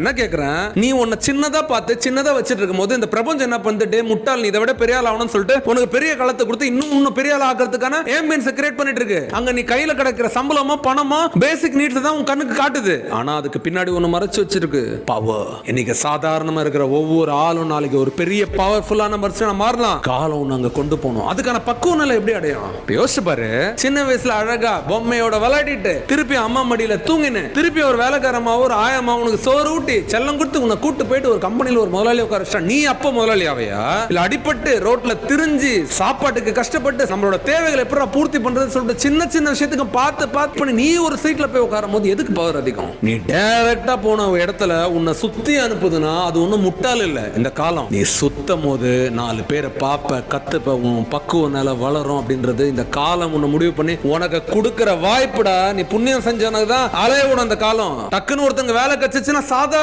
என்ன கேக்குறேன்? நீ உன்னை சின்னதா பார்த்து சின்னதா வச்சிட்டு இருக்கும் போது இந்த பிரபஞ்சம் என்ன பண்ணுது? டே முட்டாள் நீ இதை விட பெரிய ஆள் ஆகணும்னு சொல்லிட்டு உனக்கு பெரிய களத்தை கொடுத்து இன்னும் இன்னும் பெரிய ஆள் ஆகிறதுக்கான ஏம்பியன்ஸ் கிரியேட் பண்ணிட்டு இருக்கு அங்க நீ கையில கிடைக்கிற சம்பளமோ பணமோ பேசிக் நீட்ஸ் தான் உன் கண்ணுக்கு காட்டுது. ஆனா அதுக்கு பின்னாடி ஒண்ணு மறைச்சு வச்சிருக்கு. பவர் இன்னைக்கு சாதாரணமா இருக்கிற ஒவ்வொரு ஆளும் நாளைக்கு ஒரு பெரிய பவர்ஃபுல்லான மனுஷனா மாறலாம். காலம் ஒண்ணு அங்க கொண்டு போகணும். அதுக்கான பக்குவ நிலை எப்படி அடையும்? யோசிச்சு பாரு. சின்ன வயசுல அழகா பொம்மையோட விளையாடிட்டு திருப்பி அம்மா மடியில தூங்கினு திருப்பி ஒரு வேலைக்காரமா ஒரு ஆயமா உனக்கு சோறு கூட்டி செல்லம் கொடுத்து உன்னை கூட்டு போயிட்டு ஒரு கம்பெனியில் ஒரு முதலாளி உட்கார வச்சா நீ அப்ப முதலாளி ஆவையா இல்ல அடிப்பட்டு ரோட்ல திரிஞ்சு சாப்பாட்டுக்கு கஷ்டப்பட்டு நம்மளோட தேவைகளை எப்படி பூர்த்தி பண்றது சொல்லிட்டு சின்ன சின்ன விஷயத்துக்கு பார்த்து பார்த்து பண்ணி நீ ஒரு சீட்ல போய் உட்காரும் போது எதுக்கு பவர் அதிகம்? நீ டைரக்டா போன இடத்துல உன்னை சுத்தி அனுப்புதுன்னா அது ஒண்ணும் முட்டாள் இல்ல. இந்த காலம் நீ சுத்தம் போது நாலு பேரை பார்ப்ப கத்துப்ப உன் பக்குவ நில வளரும் அப்படின்றது இந்த காலம் உன்னை முடிவு பண்ணி உனக்கு கொடுக்கிற வாய்ப்புடா நீ புண்ணியம் செஞ்சவனுக்கு தான் அலைய விடும் அந்த காலம். டக்குன்னு ஒருத்தங்க வேலை கச்சிச்சுன்னா சாதாரண